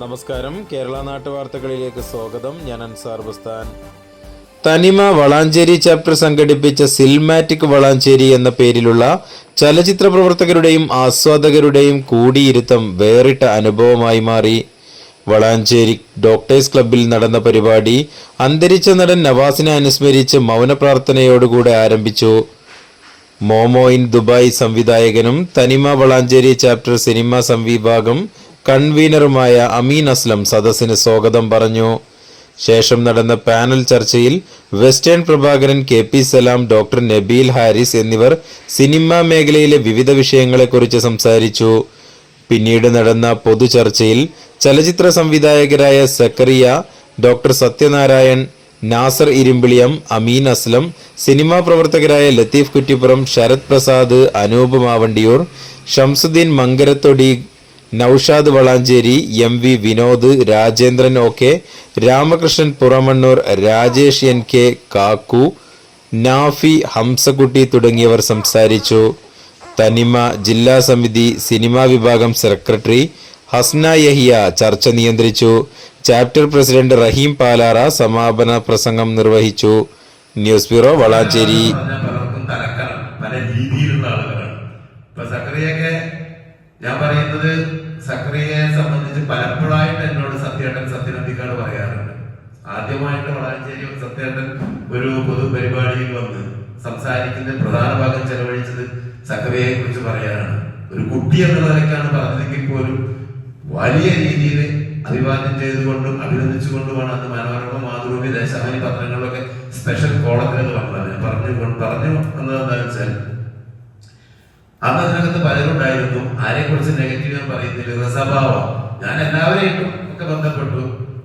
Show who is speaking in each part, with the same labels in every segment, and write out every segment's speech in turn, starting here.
Speaker 1: നമസ്കാരം. കേരള നാട്ടു വാർത്തകളിലേക്ക് സ്വാഗതം. ഞാൻ അൻസാർ ബുസ്താൻ. തനിമ വളാഞ്ചേരി ചാപ്റ്റർ സംഘടിപ്പിച്ച സിൽമാറ്റിക് വളാഞ്ചേരി എന്ന പേരിലുള്ള ചലച്ചിത്ര പ്രവർത്തകരുടെയും ആസ്വാദകരുടെയും കൂടിയിരുത്തം വേറിട്ട അനുഭവമായി മാറി. വളാഞ്ചേരി ഡോക്ടേഴ്സ് ക്ലബ്ബിൽ നടന്ന പരിപാടി അന്തരിച്ച നടൻ നവാസിനെ അനുസ്മരിച്ച് മൗനപ്രാർത്ഥനയോടുകൂടെ ആരംഭിച്ചു. മോമോ ഇൻ ദുബായ് സംവിധായകനും തനിമ വളാഞ്ചേരി ചാപ്റ്റർ സിനിമ സംവിഭാഗം കൺവീനറുമായ അമീൻ അസ്ലം സദസ്സിന് സ്വാഗതം പറഞ്ഞു. ശേഷം നടന്ന പാനൽ ചർച്ചയിൽ western Prabhakaran K P Salam doctor Nabeel Haris എന്നിവർ സിനിമാ മേഖലയിലെ വിവിധ വിഷയങ്ങളെക്കുറിച്ച് സംസാരിച്ചു. പിന്നീട് നടന്ന പൊതുചർച്ചയിൽ ചലച്ചിത്ര സംവിധായകരായ സക്കറിയ ഡോക്ടർ സത്യനാരായൺ നാസർ ഇരുമ്പിളിയം അമീൻ അസ്ലം സിനിമാ പ്രവർത്തകരായ Latheef Kuttippuram Sarath Prasad Anoop Mavandiyur Shamsuddin Mankarathodi Noushad Valanchery M V Vinod Rajendran O K Ramakrishnan Puramannur Rajesh N K Kakku Nafi Hamsakutty തുടങ്ങിയവർ സംസാരിച്ചു. തനിമ ജില്ലാ സമിതി സിനിമാ വിഭാഗം സെക്രട്ടറി ഹസ്ന യഹിയ ചർച്ച നിയന്ത്രിച്ചു. ചാപ്റ്റർ പ്രസിഡന്റ് റഹീം പാലാറ സമാപന പ്രസംഗം നിർവഹിച്ചു. News bureau Valanchery.
Speaker 2: ഞാൻ പറയുന്നത് സക്രിയയെ സംബന്ധിച്ച് പലപ്പോഴായിട്ട് എന്നോട് സത്യേട്ടൻ സത്യനന്ദിക്കാട് പറയാറുണ്ട്. ആദ്യമായിട്ട് വളാഞ്ചേരി സത്യേട്ടൻ ഒരു പൊതു പരിപാടിയിൽ വന്ന് സംസാരിക്കുന്ന പ്രധാന ഭാഗം ചെലവഴിച്ചത് സക്രിയയെ കുറിച്ച് പറയാനാണ്. ഒരു കുട്ടി എന്ന നിലയ്ക്കാണ് പറഞ്ഞതെങ്കിൽ പോലും വലിയ രീതിയിൽ അഭിവാദ്യം ചെയ്തുകൊണ്ടും അഭിനന്ദിച്ചുകൊണ്ടുമാണ് അന്ന് മനോരമ മാതൃഭൂമി ദേശാഭിമാനി പത്രങ്ങളിലൊക്കെ സ്പെഷ്യൽ കോളത്തിൽ പറഞ്ഞത് ഞാൻ പറഞ്ഞു പറഞ്ഞു എന്താണെന്ന് വെച്ചാൽ അന്ന് അതിനകത്ത് പലരുണ്ടായിരുന്നു. ആരെ കുറിച്ച് നെഗറ്റീവ് ഞാൻ പറയുന്നില്ല. സ്വഭാവം. ഞാൻ എല്ലാവരെയും ഒക്കെ ബന്ധപ്പെട്ടു.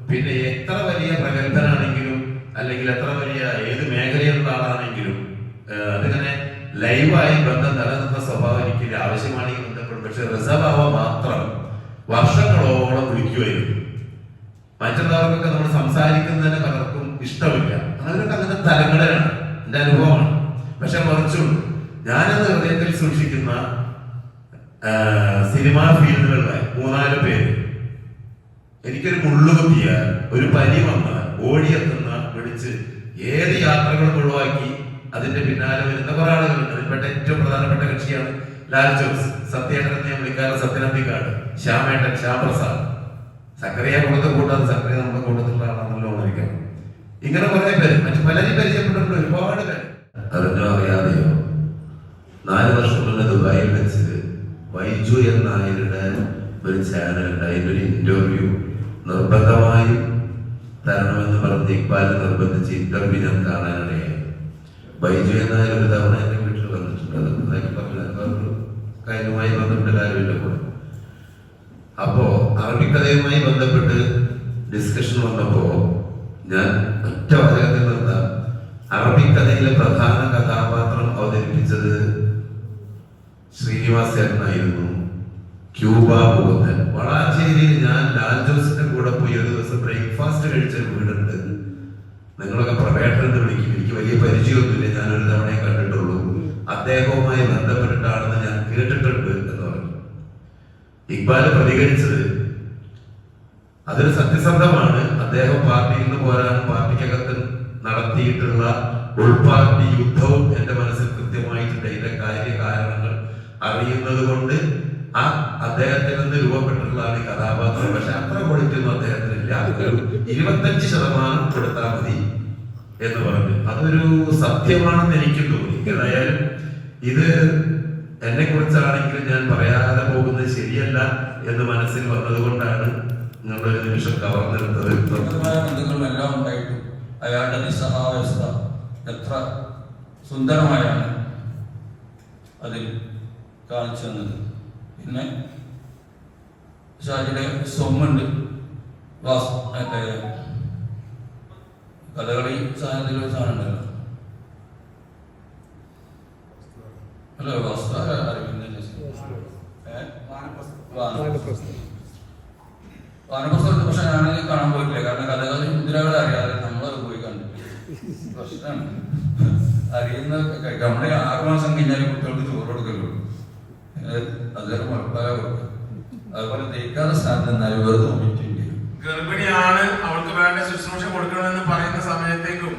Speaker 2: പിന്നെ എത്ര വലിയ പ്രഗത്ഭനാണെങ്കിലും അല്ലെങ്കിൽ എത്ര വലിയ ഏത് മേഖലയിലുള്ള ആളാണെങ്കിലും അതിങ്ങനെ ലൈവായി ബന്ധം നിലനിർത്തുന്ന സ്വഭാവം എനിക്ക് ആവശ്യമാണെങ്കിൽ ബന്ധപ്പെടും പക്ഷെ രസഭാവം മാത്രം വർഷങ്ങളോളം വിളിക്കുമായിരുന്നു. മറ്റുള്ളവർക്കൊക്കെ നമ്മൾ സംസാരിക്കുന്നതിന് പലർക്കും ഇഷ്ടമില്ല. അവരൊക്കെ അങ്ങനെ തലങ്ങളിലാണ് എന്റെ അനുഭവമാണ്. പക്ഷെ മറിച്ചും ഞാനത് ഹൃദയത്തിൽ സൂക്ഷിക്കുന്ന സിനിമാ ഫീൽഡുകളിലെ മൂന്നാൽ പേര്. എനിക്കൊരു മുള്ളുകുത്തിയാൽ ഒരു പനി വന്നാൽ ഓടിയെത്തുന്ന വിളിച്ച് ഏത് യാത്രകളും ഒഴിവാക്കി അതിന്റെ പിന്നാലെ വരുന്ന കുറെ ആളുകളുണ്ട്. അതിൽപ്പെട്ട ഏറ്റവും പ്രധാനപ്പെട്ട കക്ഷിയാണ് ലാൽ ജോസ്. സത്യേട്ടൻ ഞാൻ വിളിക്കാറ് സത്യനന്ദിക്കാട് ശ്യാമേട്ടൻ ശ്യാംപ്രസാദ്. സക്കറിയ കൂട്ടത്തിൽ കൂട്ടാതെ സക്കറിയ നമ്മുടെ കൂട്ടത്തിലുള്ള ഓർമ്മിക്കാം. ഇങ്ങനെ കുറെ പേര് മറ്റു പലരും പരിചയപ്പെട്ടിട്ടുണ്ട് ഒരുപാട് പേര്. അതെന്നോ അറിയാതെയോ? മുന്നേ ദുബായിൽ വെച്ച് വൈജു എന്ന നായരുടെ ഒരു ചാനലുണ്ട് ഉണ്ടായിരുന്നു ഒരു ഇന്റർവ്യൂ നിർബന്ധമായി തരണമെന്ന് പറഞ്ഞ് ഇക്ബാൽ നിർബന്ധിച്ച് ഇന്റർവ്യൂ ഞാൻ കാണാനിടയായി. വൈജു എന്ന ഒരു തവണ എന്റെ വീട്ടിൽ വന്നിട്ടുണ്ട് അത് നന്നായി പറഞ്ഞില്ല. അതൊരു കാര്യവുമായി ബന്ധപ്പെട്ട കാര്യമില്ല കൂടെ അപ്പോ അറബിക്കഥയുമായി ബന്ധപ്പെട്ട് ഡിസ്കഷൻ വന്നപ്പോ ഞാൻ ഒറ്റ വാചകത്തിൽ നിർത്താം അറബിക്കഥയിലെ പ്രധാന കഥാപാത്രം അവതരിപ്പിച്ചത് ശ്രീനിവാസ് ക്യൂബ പോകുന്നത് വളാഞ്ചേരിയിൽ ഞാൻ ലാൽ ജോസിന്റെ കൂടെ പോയി ഒരു ദിവസം ബ്രേക്ക്ഫാസ്റ്റ് കഴിച്ച വീടുണ്ട്. നിങ്ങളൊക്കെ പ്രവേട്ടൻ എന്ന് വിളിക്കും. എനിക്ക് വലിയ പരിചയമൊന്നുമില്ല. ഞാൻ ഒരു തവണയെ കണ്ടിട്ടുള്ളൂ. അദ്ദേഹവുമായി ബന്ധപ്പെട്ടിട്ടാണെന്ന് ഞാൻ കേട്ടിട്ടുണ്ട് എന്ന് പറഞ്ഞു. ഇക്ബാൽ പ്രതികരിച്ചത് അതൊരു സത്യസന്ധമാണ്. അദ്ദേഹം പാർട്ടിയിൽ നിന്ന് പോരാനും പാർട്ടിക്കകത്ത് നടത്തിയിട്ടുള്ള ഉൾപാർട്ടി യുദ്ധവും എന്റെ മനസ്സിൽ കൃത്യമായിട്ടുണ്ട്. അറിയുന്നത് കൊണ്ട് ആ അദ്ദേഹത്തിൽ നിന്ന് രൂപപ്പെട്ടിട്ടുള്ളതാണ് ഈ കഥാപാത്രം. പക്ഷെ അത്ര കൊടുക്കുന്നു അദ്ദേഹത്തിനില്ല ഇല്ല. ഇരുപത്തഞ്ച് ശതമാനം കൊടുത്താൽ മതി എന്ന് പറഞ്ഞു. അതൊരു സത്യമാണെന്ന് എനിക്ക് തോന്നി. ഏതായാലും ഇത് എന്നെ കുറിച്ചാണെങ്കിലും ഞാൻ പറയാതെ പോകുന്നത് ശരിയല്ല എന്ന് മനസ്സിൽ വന്നതുകൊണ്ടാണ് കൊണ്ടാണ് ഒരു നിമിഷം കവർന്നെടുത്തത്.
Speaker 3: അയാളുടെ നിസ്സഹാവസ്ഥ എത്ര സുന്ദരമായാണ് അതിൽ. കാണിച്ചു തന്നത്. പിന്നെ ഷാജിയുടെ സ്വമ്മുണ്ട് വാസ് മറ്റേ കഥകളി സാധനത്തിൽ ഒരു സാധനം ഉണ്ടല്ലോ. അല്ല വസ്ത്ര വാനപ്രസ്ഥലത്ത് പക്ഷെ ഞാനത് കാണാൻ പോയിട്ടില്ല. കാരണം കഥകളി മുദ്രകളെ അറിയാതെ നമ്മളത് പോയി കണ്ടിട്ടില്ല. പ്രശ്നമാണ്. അറിയുന്ന നമ്മുടെ ആറ് മാസം കഴിഞ്ഞാൽ കൊടുക്കല്ലോ മുഴപ്പാല കൊടുക്കുക അതുപോലെ തേക്കാതെ സ്ഥാനത്ത് നിന്നാലും വെറുതെ നോക്കിയിട്ടുണ്ട്
Speaker 4: ഗർഭിണിയാണ് അവൾക്ക് വേണ്ട ശുശ്രൂഷ കൊടുക്കണമെന്ന് പറയുന്ന സമയത്തേക്കും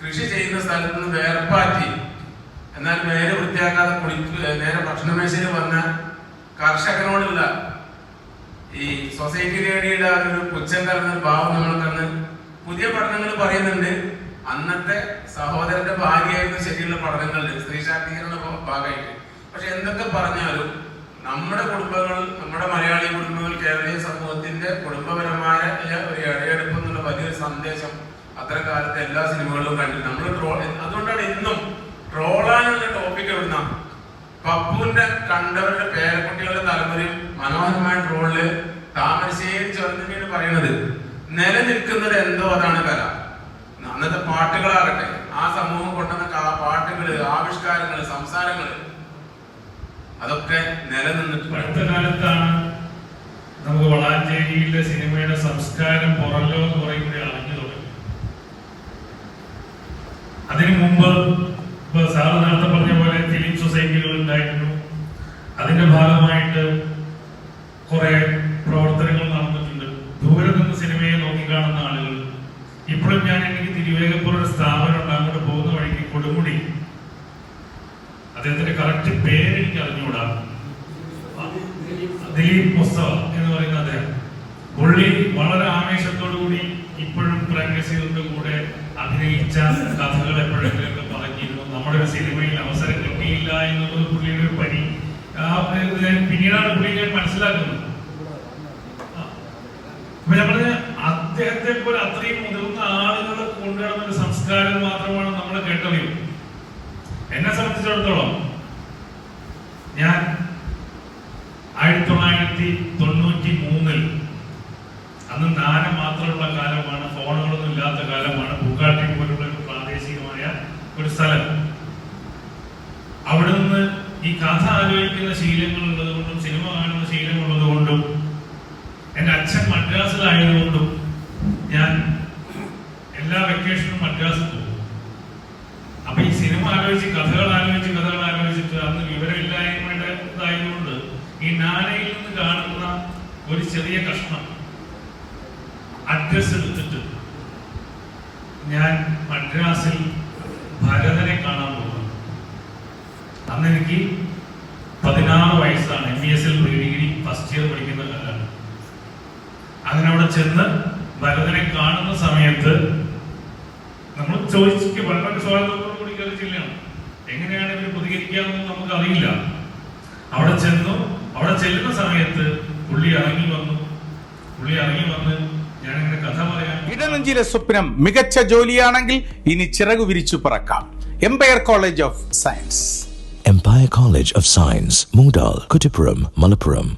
Speaker 4: കൃഷി ചെയ്യുന്ന സ്ഥലത്ത് നിന്ന് വേർപ്പാറ്റി എന്നാൽ നേരെ വൃത്തിയാക്കാതെ കുളിക്കുക നേരെ ഭക്ഷണമേശയിൽ വന്ന കർഷകനോടുള്ള ഈ സൊസൈറ്റി റേഡിയോയുടെ ആ ഒരു പുച്ഛം കലർന്ന ഭാവം നമ്മൾ കണ്ട് പുതിയ പഠനങ്ങൾ പറയുന്നുണ്ട്. അന്നത്തെ സഹോദരന്റെ ഭാര്യയായിരുന്നു ശരിയുള്ള പഠനങ്ങളിൽ സ്ത്രീ ശാക്തീകരണ ഭാഗമായിട്ട്. പക്ഷെ എന്തൊക്കെ പറഞ്ഞാലും നമ്മുടെ കുടുംബങ്ങൾ നമ്മുടെ മലയാളി കുടുംബങ്ങൾ കേരളീയ സമൂഹത്തിന്റെ കുടുംബപരമായ ഒരു ഇടയെടുപ്പ് എന്നുള്ള വലിയൊരു സന്ദേശം അത്തരം കാലത്തെ എല്ലാ സിനിമകളിലും കണ്ടിട്ടുണ്ട്. നമ്മൾ ട്രോൾ അതുകൊണ്ടാണ് ഇന്നും ട്രോളാനുള്ള ടോപ്പിക് എവിടുന്ന പപ്പുവിന്റെ കണ്ടവരുടെ പേരക്കുട്ടികളുടെ തലമുറയിൽ മനോഹരമായ ട്രോളിൽ താമരശ്ശേരി ചെറുതിനാണ് പറയുന്നത് നിലനിൽക്കുന്നത് എന്തോ അതാണ് കല. അന്നത്തെ പാട്ടുകളാകട്ടെ ആ സമൂഹം കൊണ്ടുവന്ന പാട്ടുകൾ ആവിഷ്കാരങ്ങൾ സംസാരങ്ങൾ അതൊക്കെ നിലനിന്നിട്ടുണ്ട്
Speaker 5: കാലത്താണ് നമുക്ക് വളാഞ്ചേരിയിലെ സിനിമയുടെ സംസ്കാരം പുറല്ലോ കുറെ കൂടി അറിഞ്ഞു തുടങ്ങി. അതിനു മുമ്പ് ഇപ്പൊ സാറ് നേരത്തെ പറഞ്ഞ പോലെ ഫിലിം സൊസൈറ്റികൾ ഉണ്ടായിരുന്നു. അതിന്റെ ഭാഗമായിട്ട് കുറെ പ്രവർത്തനങ്ങൾ നടന്നിട്ടുണ്ട്. ദൂരെ നിന്ന് സിനിമയെ നോക്കിക്കാണുന്ന ആളുകൾ. ഇപ്പോഴും ഞാൻ എനിക്ക് തിരുവേഗപ്പുറ ഒരു സ്ഥാപനം ഉണ്ട്. അങ്ങോട്ട് പോകുന്ന വഴിക്ക് കൊടുമുടി. അദ്ദേഹത്തിന്റെ കറക്റ്റ് പേര് എനിക്ക് അറിഞ്ഞുകൂടാ ദിലീപ് മുസ്തഫ എന്ന് പറയുന്ന അദ്ദേഹം. പുള്ളി വളരെ ആവേശത്തോടു കൂടി ഇപ്പോഴും പ്രേംനസീറിന്റെ കൂടെ അഭിനയിച്ച കഥകൾ എപ്പോഴെങ്കിലും പറഞ്ഞിരുന്നു. നമ്മുടെ ഒരു സിനിമയിൽ അവസരം കിട്ടിയില്ല എന്നുള്ളത് പുള്ളിയുടെ ഒരു ഇത് പിന്നീടാണ് പുള്ളി ഞാൻ മനസ്സിലാക്കുന്നത്. അപ്പൊ നമ്മൾ അദ്ദേഹത്തെ പോലെ അത്രയും മുതിർന്ന ആളുകളെ കൊണ്ടുവരുന്ന ഒരു സംസ്കാരം മാത്രമാണ് നമ്മൾ കേട്ടറിയും എന്നെ സംബന്ധിച്ചിടത്തോളം ഞാൻ ആയിരത്തി തൊള്ളായിരത്തി തൊണ്ണൂറ്റി മൂന്നിൽ. അന്ന് നാരം മാത്രമുള്ള കാലമാണ് ഫോണുകളൊന്നും ഇല്ലാത്ത കാലമാണ് പൂക്കാട്ടി പോലുള്ള ഒരു പ്രാദേശികമായ ഒരു സ്ഥലം അവിടെ നിന്ന് ഈ കഥ ആലോചിക്കുന്ന ശീലങ്ങൾ ഉള്ളത് കൊണ്ടും സിനിമ കാണുന്ന ശീലമുള്ളത് കൊണ്ടും എന്റെ അച്ഛൻ മദ്രാസിലായതുകൊണ്ടും ഞാൻ എല്ലാ വെക്കേഷനും മദ്രാസിൽ പോകും അപ്പൊ ഈ സിനിമ ആലോചിച്ച് കഥകൾ ആലോചിച്ച് കഥകൾ ആലോചിച്ചിട്ട് അന്ന് വിവരമില്ലായ്മയുടെ ഇതായതുകൊണ്ട് ഈ നാനയിൽ നിന്ന് കാണുന്ന ഒരു ചെറിയ കഷ്ണം അഡ്രസ് എടുത്തിട്ട് ഞാൻ മദ്രാസിൽ ഭരതനെ കാണാൻ പോകുന്നു. അന്ന് എനിക്ക് പതിനാറ് വയസ്സാണ്. M B S L pre degree first year പഠിക്കുന്ന കാലമാണ്. അങ്ങനെ അവിടെ ചെന്ന് ഭരതനെ കാണുന്ന സമയത്ത് നമ്മൾ ചോദിച്ചിട്ട് വളരെ സ്വാഗതത്തോടു കൂടി കയറി ചെല്ലുകയാണ് എങ്ങനെയാണ് ഇവർ പ്രതികരിക്കാമെന്ന് നമുക്ക് അറിയില്ല അവിടെ ചെന്നു അവിടെ ചെല്ലുന്ന സമയത്ത് പുള്ളി ഇറങ്ങി വന്നു. പുള്ളി ഇറങ്ങി വന്ന് ഞാനിങ്ങനെ കഥ പറയാം
Speaker 6: ഇടനെഞ്ചിലെ സ്വപ്നം മികച്ച ജോലിയാണെങ്കിൽ ഇനി ചിറകു വിരിച്ചു പറക്കാം. Empire College of Science
Speaker 7: Empire College of Science Moondal, Kuttipuram, Malappuram.